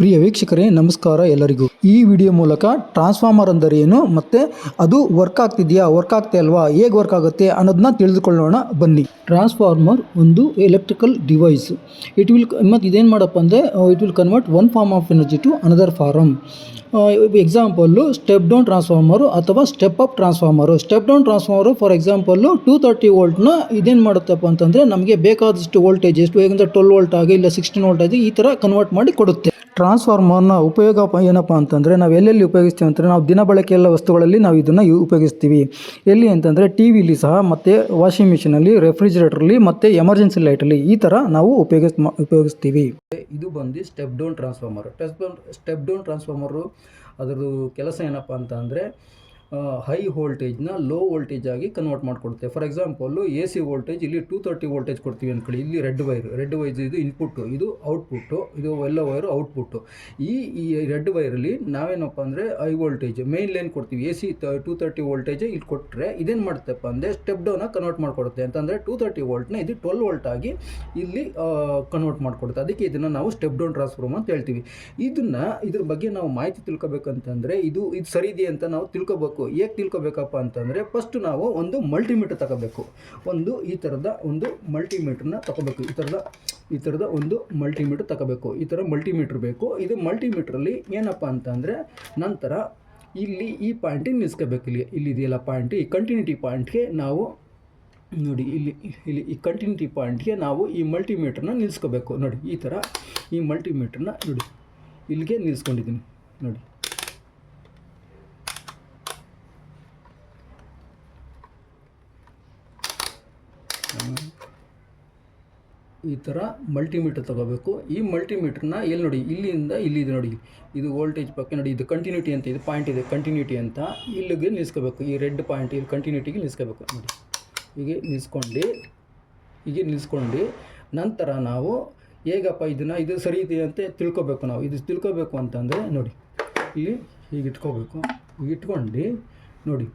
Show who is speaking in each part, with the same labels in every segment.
Speaker 1: ಪ್ರಿಯ ವೀಕ್ಷಕರೇ, ನಮಸ್ಕಾರ ಎಲ್ಲರಿಗೂ. ಈ ವಿಡಿಯೋ ಮೂಲಕ ಟ್ರಾನ್ಸ್ಫಾರ್ಮರ್ ಅಂದರೆ ಏನು, ಮತ್ತು ಅದು ವರ್ಕ್ ಆಗ್ತಿದೆಯಾ ವರ್ಕ್ ಆಗ್ತಾ ಅಲ್ವಾ ಹೇಗೆ ವರ್ಕ್ ಆಗುತ್ತೆ ಅನ್ನೋದನ್ನ ತಿಳಿದುಕೊಳ್ಳೋಣ. ಬನ್ನಿ. ಟ್ರಾನ್ಸ್ಫಾರ್ಮರ್ ಒಂದು ಎಲೆಕ್ಟ್ರಿಕಲ್ ಡಿವೈಸ್ ಇಟ್ ವಿಲ್ ಮತ್ತು ಇದೇನು ಮಾಡಪ್ಪ ಅಂದರೆ it will convert one form of energy to another form example step down transformer ಅಥವಾ step up transformer step down transformer for example two thirty ವೋಲ್ಟ್ನ ಇದೇನು ಮಾಡುತ್ತಪ್ಪ ಅಂತಂದರೆ, ನಮಗೆ ಬೇಕಾದಷ್ಟು ವೋಲ್ಟೇಜ್ ಎಷ್ಟು, ಹೇಗಂದ್ರೆ ಟ್ವೆಲ್ ವೋಲ್ಟ್ ಆಗಿ ಇಲ್ಲ ಸಿಕ್ಸ್ಟೀನ್ ವೋಲ್ಟ್ ಆಗಿ ಈ ಥರ ಕನ್ವರ್ಟ್ ಮಾಡಿ ಕೊಡುತ್ತೆ. ಟ್ರಾನ್ಸ್ಫಾರ್ಮರ್ನ ಉಪಯೋಗ ಏನಪ್ಪ ಅಂತಂದರೆ ನಾವು ಎಲ್ಲೆಲ್ಲಿ ಉಪಯೋಗಿಸ್ತೀವಿ ಅಂತಂದರೆ ನಾವು ದಿನ ಬಳಕೆಯಲ್ಲ ವಸ್ತುಗಳಲ್ಲಿ ನಾವು ಇದನ್ನು ಉಪಯೋಗಿಸ್ತೀವಿ. ಎಲ್ಲಿ ಅಂತಂದರೆ ಟಿ ವಿಲಿ ಸಹ ಮತ್ತು ವಾಷಿಂಗ್ ಮಿಷಿನಲ್ಲಿ ರೆಫ್ರಿಜರೇಟ್ರಲ್ಲಿ ಮತ್ತು ಎಮರ್ಜೆನ್ಸಿ ಲೈಟಲ್ಲಿ ಈ ಥರ ನಾವು ಉಪಯೋಗಿಸ್ ಉಪಯೋಗಿಸ್ತೀವಿ. ಇದು ಬಂದು step down transformer step down step down transformer ಅದರದ್ದು ಕೆಲಸ ಏನಪ್ಪ ಅಂತ ಹೈ ವೋಲ್ಟೇಜ್ನ ಲೋ ವೋಲ್ಟೇಜ್ ಆಗಿ ಕನ್ವರ್ಟ್ ಮಾಡಿಕೊಡುತ್ತೆ. For example A C voltage ಇಲ್ಲಿ ಟೂ ತರ್ಟಿ ವೋಲ್ಟೇಜ್ ಕೊಡ್ತೀವಿ ಅಂದ್ಕೊಳ್ಳಿ ಇಲ್ಲಿ ರೆಡ್ ವೈರ್ ರೆಡ್ ವೈರ್ ಇದು ಇನ್ಪುಟ್ಟು ಇದು ಔಟ್ಪುಟ್ಟು ಇದು ಎಲ್ಲ ವೈರು ಔಟ್ಪುಟ್ಟು ಈ ಈ ರೆಡ್ ವೈರಲ್ಲಿ ನಾವೇನಪ್ಪ ಅಂದರೆ ಹೈ ವೋಲ್ಟೇಜ್ ಮೇನ್ ಲೈನ್ ಕೊಡ್ತೀವಿ. A C two thirty voltage ಇಲ್ಲಿ ಕೊಟ್ಟರೆ ಇದೇನು ಮಾಡುತ್ತಪ್ಪ ಅಂದರೆ ಸ್ಟೆಪ್ ಡೌನ ಕನ್ವರ್ಟ್ ಮಾಡಿಕೊಡುತ್ತೆ. ಅಂತಂದರೆ ಟೂ ತರ್ಟಿ ವೋಲ್ಟ್ನ ಇದು ಟ್ವೆಲ್ ವೋಲ್ಟ್ ಆಗಿ ಇಲ್ಲಿ ಕನ್ವರ್ಟ್ ಮಾಡಿಕೊಡುತ್ತೆ. ಅದಕ್ಕೆ ಇದನ್ನು ನಾವು ಸ್ಟೆಪ್ ಡೌನ್ ಟ್ರಾನ್ಸ್ಫಾರ್ಮ್ ಅಂತ ಹೇಳ್ತೀವಿ. ಇದನ್ನು ಇದ್ರ ಬಗ್ಗೆ ನಾವು ಮಾಹಿತಿ ತಿಳ್ಕೊಬೇಕಂತಂದರೆ ಇದು ಇದು ಸರಿ ಇದೆ ಅಂತ ನಾವು ತಿಳ್ಕೊಬೇಕು. ಹೇಗೆ ತಿಳ್ಕೊಬೇಕಪ್ಪ ಅಂತಂದರೆ ಫಸ್ಟ್ ನಾವು ಒಂದು ಮಲ್ಟಿಮೀಟರ್ ತಗೋಬೇಕು. ಒಂದು ಈ ಥರದ ಒಂದು ಮಲ್ಟಿಮೀಟ್ರನ್ನ ತಗೋಬೇಕು. ಈ ಥರದ ಈ ಥರದ ಒಂದು ಮಲ್ಟಿಮೀಟ್ರ್ ತಗೋಬೇಕು. ಈ ಥರ ಮಲ್ಟಿಮೀಟ್ರ್ ಬೇಕು. ಇದು ಮಲ್ಟಿಮೀಟ್ರಲ್ಲಿ ಏನಪ್ಪ ಅಂತಂದರೆ ನಂತರ ಇಲ್ಲಿ ಈ ಪಾಯಿಂಟಿಗೆ ನಿಲ್ಸ್ಕೋಬೇಕು. ಇಲ್ಲಿ ಇದೆಯಲ್ಲ ಪಾಯಿಂಟ್ ಈ ಕಂಟಿನ್ಯೂಟಿ ಪಾಯಿಂಟ್ಗೆ ನಾವು ನೋಡಿ, ಇಲ್ಲಿ ಇಲ್ಲಿ ಈ ಕಂಟಿನ್ಯೂಟಿ ಪಾಯಿಂಟ್ಗೆ ನಾವು ಈ ಮಲ್ಟಿಮೀಟ್ರನ್ನ ನಿಲ್ಲಿಸ್ಕೋಬೇಕು ನೋಡಿ, ಈ ಥರ ಈ ಮಲ್ಟಿಮೀಟ್ರನ್ನ ನೋಡಿ, ಇಲ್ಲಿಗೆ ನಿಲ್ಸ್ಕೊಂಡಿದ್ದೀನಿ. ನೋಡಿ. ಈ ಥರ ಮಲ್ಟಿಮೀಟರ್ ತಗೋಬೇಕು. ಈ ಮಲ್ಟಿಮೀಟ್ರನ್ನ ಎಲ್ಲಿ ನೋಡಿ, ಇಲ್ಲಿಂದ ಇಲ್ಲಿದೆ ನೋಡಿ. ಇದು ವೋಲ್ಟೇಜ್ ಪಕ್ಕ ನೋಡಿ, ಇದು ಕಂಟಿನ್ಯೂಟಿ ಅಂತ, ಇದು ಪಾಯಿಂಟ್ ಇದೆ ಕಂಟಿನ್ಯೂಟಿ ಅಂತ ಇಲ್ಲಿಗೆ ನಿಲ್ಲಿಸ್ಕೋಬೇಕು ಈ ರೆಡ್ ಪಾಯಿಂಟ್ ಇಲ್ಲಿ ಕಂಟಿನ್ಯೂಟಿಗೆ ನಿಲ್ಸ್ಕೋಬೇಕು. ನೋಡಿ. ಹೀಗೆ ನಿಲ್ಸ್ಕೊಂಡು ಹೀಗೆ ನಿಲ್ಸ್ಕೊಂಡು ನಂತರ ನಾವು ಹೇಗಪ್ಪ ಇದನ್ನು, ಇದು ಸರಿ ಇದೆ ಅಂತ ತಿಳ್ಕೊಬೇಕು ನಾವು. ಇದು ತಿಳ್ಕೊಬೇಕು ಅಂತಂದರೆ ನೋಡಿ, ಇಲ್ಲಿ ಹೀಗೆ ಇಟ್ಕೋಬೇಕು. ಹೀಗೆ ಇಟ್ಕೊಂಡು ನೋಡಿ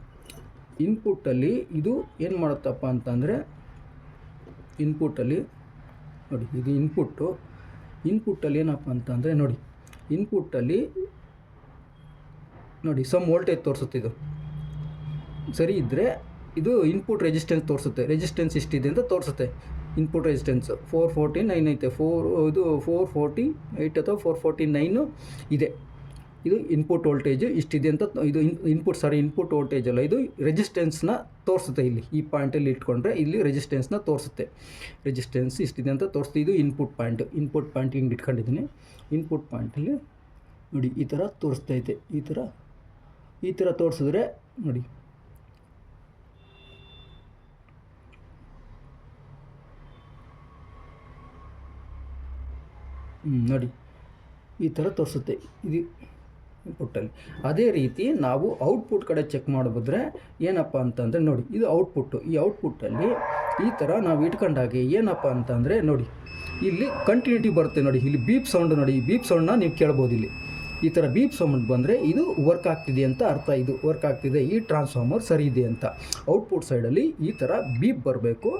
Speaker 1: ಇನ್ಪುಟ್ಟಲ್ಲಿ ಇದು ಏನು ಮಾಡುತ್ತಪ್ಪ ಅಂತಂದರೆ ಇನ್ಪುಟ್ಟಲ್ಲಿ ನೋಡಿ, ಇದು ಇನ್ಪುಟ್ಟು ಇನ್ಪುಟ್ಟಲ್ಲಿ ಏನಪ್ಪ ಅಂತಂದರೆ ನೋಡಿ ಇನ್ಪುಟ್ಟಲ್ಲಿ ನೋಡಿ ಸಮ್ ವೋಲ್ಟೇಜ್ ತೋರಿಸುತ್ತೆ ಇದು. ಸರಿ ಇದ್ದರೆ ಇದು ಇನ್ಪುಟ್ ರೆಸಿಸ್ಟೆನ್ಸ್ ತೋರಿಸುತ್ತೆ. ರೆಸಿಸ್ಟೆನ್ಸ್ ಇಷ್ಟಿದೆ ಅಂತ ತೋರಿಸುತ್ತೆ. Input resistance four forty nine ಐತೆ. ಫೋರ್ ಇದು ಫೋರ್ ಫೋರ್ಟಿ ಏಯ್ಟ್ ಅಥವಾ ಫೋರ್ ಫೋರ್ಟಿ ನೈನು ಇದೆ. ಇದು ಇನ್ಪುಟ್ ವೋಲ್ಟೇಜ್ ಇಷ್ಟಿದೆ ಅಂತ ಇದು ಇನ್ಪುಟ್ ಸಾರಿ ಇನ್ಪುಟ್ ವೋಲ್ಟೇಜ್ ಅಲ್ಲ. ಇದು ರೆಜಿಸ್ಟೆನ್ಸ್ನ ತೋರಿಸುತ್ತೆ ಇಲ್ಲಿ. ಈ ಪಾಯಿಂಟಲ್ಲಿ ಇಟ್ಕೊಂಡ್ರೆ ಇಲ್ಲಿ ರೆಸಿಸ್ಟೆನ್ಸ್ನ ತೋರಿಸುತ್ತೆ. ರೆಸಿಸ್ಟೆನ್ಸ್ ಇಷ್ಟಿದೆ ಅಂತ ತೋರಿಸುತ್ತೆ. ಇದು ಇನ್ಪುಟ್ ಪಾಯಿಂಟ್ ಇನ್ಪುಟ್ ಪಾಯಿಂಟ್ ಹಿಂಗೆ ಇಟ್ಕೊಂಡಿದ್ದೀನಿ. ಇನ್ಪುಟ್ ಪಾಯಿಂಟಲ್ಲಿ ನೋಡಿ, ಈ ಥರ ತೋರಿಸ್ತೈತೆ ಈ ಥರ ಈ ಥರ ತೋರಿಸಿದ್ರೆ ನೋಡಿ. ನೋಡಿ. ಈ ಥರ ತೋರಿಸುತ್ತೆ. ಇದು ಇನ್ಪುಟ್ಟಲ್ಲಿ ಅದೇ ರೀತಿ ನಾವು ಔಟ್ಪುಟ್ ಕಡೆ ಚೆಕ್ ಮಾಡಿದ್ರೆ ಏನಪ್ಪ ಅಂತಂದರೆ ನೋಡಿ, ಇದು ಔಟ್ಪುಟ್ಟು ಈ ಔಟ್ಪುಟ್ಟಲ್ಲಿ ಈ ಥರ ನಾವು ಇಟ್ಕೊಂಡಾಗೆ ಏನಪ್ಪ ಅಂತಂದರೆ ನೋಡಿ, ಇಲ್ಲಿ ಕಂಟಿನ್ಯೂಟಿ ಬರುತ್ತೆ ನೋಡಿ, ಇಲ್ಲಿ ಬೀಪ್ ಸೌಂಡ್ ನೋಡಿ, ಈ ಬೀಪ್ ಸೌಂಡ್ನ ನೀವು ಕೇಳ್ಬೋದು ಇಲ್ಲಿ. ಈ ಥರ ಬೀಪ್ ಸೌಂಡ್ ಬಂದರೆ ಇದು ವರ್ಕ್ ಆಗ್ತಿದೆ ಅಂತ ಅರ್ಥ, ಇದು ವರ್ಕ್ ಆಗ್ತಿದೆ, ಈ ಟ್ರಾನ್ಸ್ಫಾರ್ಮರ್ ಸರಿ ಇದೆ ಅಂತ. ಔಟ್ಪುಟ್ ಸೈಡಲ್ಲಿ ಈ ಥರ ಬೀಪ್ ಬರಬೇಕು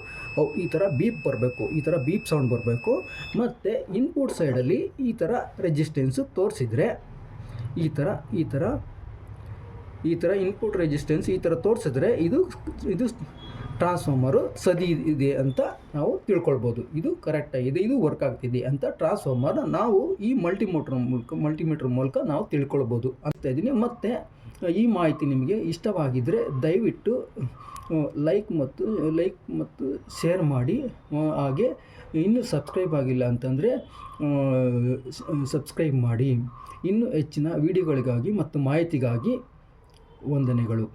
Speaker 1: ಈ ಥರ ಬೀಪ್ ಬರಬೇಕು, ಈ ಥರ ಬೀಪ್ ಸೌಂಡ್ ಬರಬೇಕು, ಮತ್ತು ಇನ್ಪುಟ್ ಸೈಡಲ್ಲಿ ಈ ಥರ ರೆಜಿಸ್ಟೆನ್ಸು ತೋರಿಸಿದ್ರೆ ಈ ಥರ ಈ ಥರ ಈ ಥರ ಇನ್ಪುಟ್ ರೆಸಿಸ್ಟೆನ್ಸ್ ಈ ಥರ ತೋರಿಸಿದ್ರೆ ಇದು ಇದು ಟ್ರಾನ್ಸ್ಫಾರ್ಮರು ಸದಿ ಇದೆ ಅಂತ ನಾವು ತಿಳ್ಕೊಳ್ಬೋದು. ಇದು ಕರೆಕ್ಟಾಗಿದೆ ಇದು ವರ್ಕ್ ಆಗ್ತಿದೆ ಅಂತ ಟ್ರಾನ್ಸ್ಫಾರ್ಮರ್ನ ನಾವು ಈ ಮಲ್ಟಿಮೋಟ್ರ್ ಮೂಲಕ ಮಲ್ಟಿಮೀಟ್ರ್ ಮೂಲಕ ನಾವು ತಿಳ್ಕೊಳ್ಬೋದು. ಅಂತ ಇದ್ದೀನಿ ಮತ್ತು ಈ ಮಾಹಿತಿ ನಿಮಗೆ ಇಷ್ಟವಾಗಿದ್ದರೆ ದಯವಿಟ್ಟು ಲೈಕ್ ಮತ್ತು ಲೈಕ್ ಮತ್ತು ಶೇರ್ ಮಾಡಿ ಹಾಗೆ ಇನ್ನೂ ಸಬ್ಸ್ಕ್ರೈಬ್ ಆಗಿಲ್ಲ ಅಂತಂದರೆ ಸಬ್ಸ್ಕ್ರೈಬ್ ಮಾಡಿ. ಇನ್ನೂ ಹೆಚ್ಚಿನ ವಿಡಿಯೋಗಳಿಗಾಗಿ ಮತ್ತು ಮಾಹಿತಿಗಾಗಿ ವಂದನೆಗಳು.